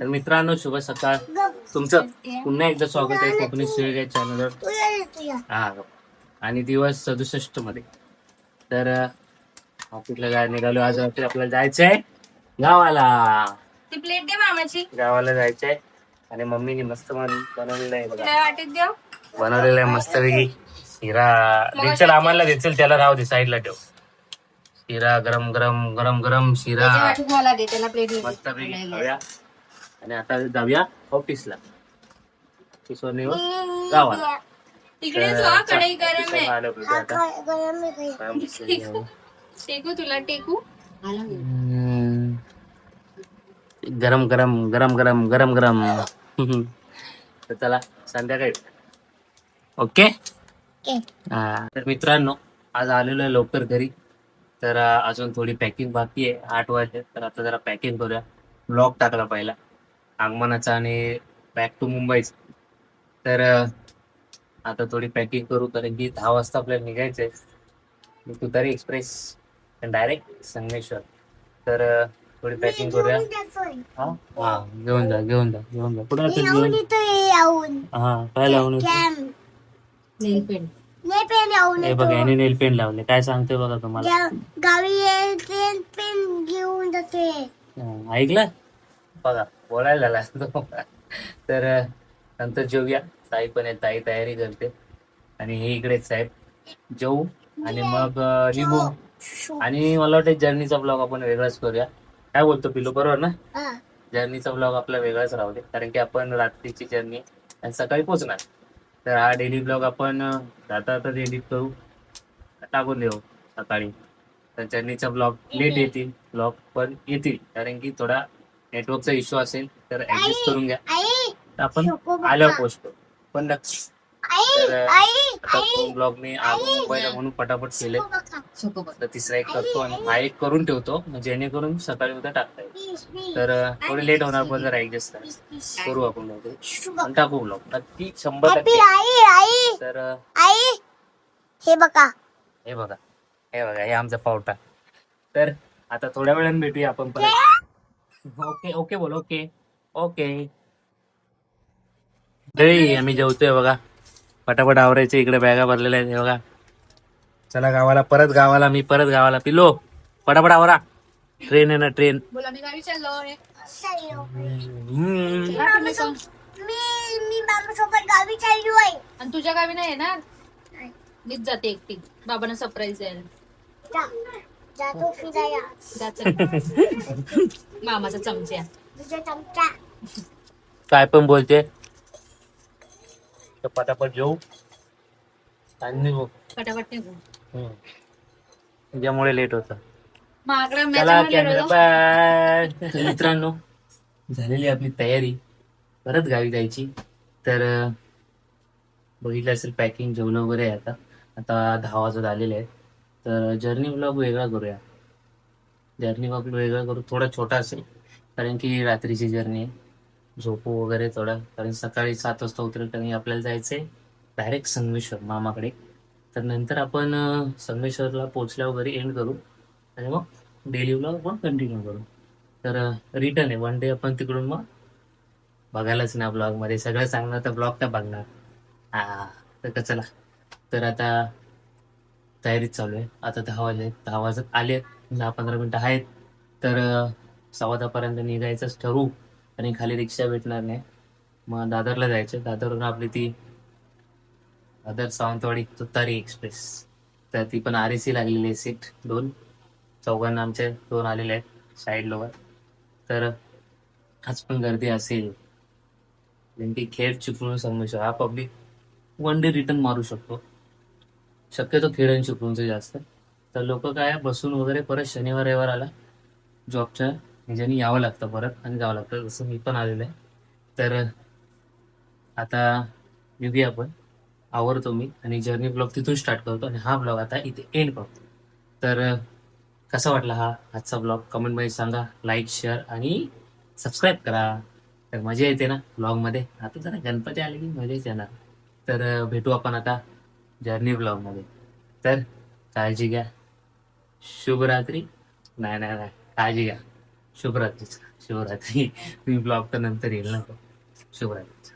तर मित्रांनो शुभ सकाळ. तुमचं पुन्हा एकदा स्वागत आहे कोकणी सुयोग या चॅनलवर हा आणि दिवस सदुसष्टमध्ये तर ऑफिसला काय निघालो. आज रात्री आपल्याला जायचंय गावाला. ती प्लेट दे मामाची. गावाला जायचंय. आणि मम्मीने मस्त बनवलेलं आहे बघा. बनवलेलं आहे मस्त पैकी शिरा देचल आम्हाला देचल त्याला राहू दे साईडला ठेव. शिरा. गरम गरम गरम गरम शिरा मस्त खाऊया. आणि आता जाऊया ऑफिसला गावाला. तिकडे जो हा कढई गरम आहे. आलं पाहिजे आता. काय मस्त जेवण. टेकू. तुला टेकू. हम्म. गरम गरम गरम गरम गरम गरम. तर चला संध्याकाळी. ओके? हा. तर मित्रांनो आज आलेलो आहे लवकर घरी. तर अं, अजून थोडी पॅकिंग बाकी आहे. आठ वाजले तर आता जरा पॅकिंग करूया. ब्लॉग टाकला पहिला. आगमनाचा आणि बॅक टू मुंबईचा. तर आता थोडी पॅकिंग करू कारण की दहा वाजता आपल्याला निघायचंय. तुतारी एक्सप्रेस डायरेक्ट संगमेश्वर. तर थोडी पॅकिंग करूया. हा? हा घेऊन जा घेऊन जा घेऊन जा. कुठं असेल घेऊन? हा काय लावून येतो? हे बघा याने नेल पेंट लावले. काय सांगते बघा तुम्हाला. गावी पेन घेऊन जाते. हा, ऐकलं? बघा बोलायला लागला. तो. तर नंतर जेवूया. ताई पण आहे ताई तयारी करते. आणि हे इकडेच साहेब. जेवू. आणि मग निघू. आणि मला वाटतं जर्नीचा ब्लॉग आपण वेगळाच करूया. काय बोलतो पिलू बरोबर ना. जर्नीचा ब्लॉग आपला वेगळाच राहू दे. कारण की आपण रात्रीची जर्नी आणि सकाळी पोहोचणार. तर हा डेली ब्लॉग आपण जाता आता एडिट करू. टाकून देऊ सकाळी. तर जर्नीचा ब्लॉग लेट येतील. ब्लॉग पण येतील. कारण की थोडा नेटवर्कचा इश्यू असेल तर ऍडजस्ट करून घ्या. तर आपण. आल्यावर पोस्ट पण ब्लॉग मी मुंबईला म्हणून पटापट केले तर तिसरा एक करतो आणि हा एक करून ठेवतो. जेणेकरून सकाळी उद्या टाकता येईल. तर थोडे लेट होणार पण जर ऍडजस्ट करा. आपण टाकू ब्लॉग नक्की शंभर टक्के. तर हे बघा. हे बघा. हे बघा. हे आमचा पावटा तर आता थोड्या वेळाने भेटूया आपण परत. ओके ओके बोल ओके. ओके. आम्ही जेवतोय बघा. पटापट आवरायचे इकडे बॅगा भरलेल्या आहेत हे बघा. चला गावाला परत गावाला मी परत गावाला पिलो. पटापट आवरा. ट्रेन आहे ना ट्रेन बोला मी गावी चाललोय हम्म. मी मी मामा सोबत गावी चाललो आहे आणि तुझ्या गावी नाही येणार? मीच जाते एकटी. बाबांना सरप्राईज द्यायला जा. जातो फिराया जा चल. मामाचा चमच्या तुझा चमचा. काय पण बोलते. तर पटापट जेऊ आणि निघू. पटापट निघू. हम्म. लेट होतं. चला मॅच मित्रांनो झालेली आपली तयारी. परत गावी जायची. तर अं, बघितलं असेल पॅकिंग जेवण वगैरे आहे आता. आता दहा वाजत आलेले आहेत. तर जर्नी ब्लॉग वेगळा करूया. जर्नी ब्लॉग वेगळा करू थोडा छोटा असेल कारण की रात्रीची जर्नी आहे. झोपू वगैरे थोडा कारण सकाळी सात वाजता उतरेल कारण आपल्याला जायचंय डायरेक्ट संगमेश्वर मामाकडे. तर नंतर आपण संगमेश्वरला पोचल्या वगैरे एंड करू आणि मग डेली ब्लॉग आपण कंटिन्यू करू. तर रिटर्न आहे. वन डे आपण तिकडून मग बघायलाच ना ब्लॉगमध्ये सगळं सांगणार तर ब्लॉग काय बघणार. हा तर का चला. तर आता तयारीच चालू आहे. आता दहा वाजले दहा वाजत आले दहा पंधरा मिनिटं आहेत. तर सव्वा दहापर्यंत निघायचंच ठरवू आणि खाली रिक्षा भेटणार नाही. मग दादरला जायचं. दादरवरून आपली ती दादर सावंतवाडी तुतारी एक्सप्रेस. तर ती पण आर ए सी लागलेली आहे सीट दोन. चौघांना आमचे दोन आलेले आहेत साईड लोवर तर आज पण गर्दी असेल. नेमकी खेड चिपळूण शकतो. हा पब्लिक वन डे रिटर्न मारू शकतो. शक्यतो खेड्यांची आणि जास्त. तर लोक काय बसून वगैरे परत शनिवार रविवार आला जॉबच्या ह्याच्यानी यावं लागतं परत आणि जावं लागतं. जसं मी पण आलेलं आहे. तर आता निघूया आपण. आवरतो मी आणि जर्नी ब्लॉग तिथून स्टार्ट करतो आणि हा ब्लॉग आता इथे एंड करतो. तर कसा वाटला हा आजचा ब्लॉग कमेंटमध्ये सांगा लाईक शेअर आणि सबस्क्राईब करा. तर मजा येते ना ब्लॉगमध्ये आता जरा गणपती आले की मजा येते येणार. तर भेटू आपण आता जर्नी ब्लॉगमध्ये तर काळजी घ्या. शुभरात्री नाही नाही नाही. काळजी घ्या. शुभरात्रीच शुभरात्री मी ब्लॉग तर नंतर येईल ना. शुभरात्रीचा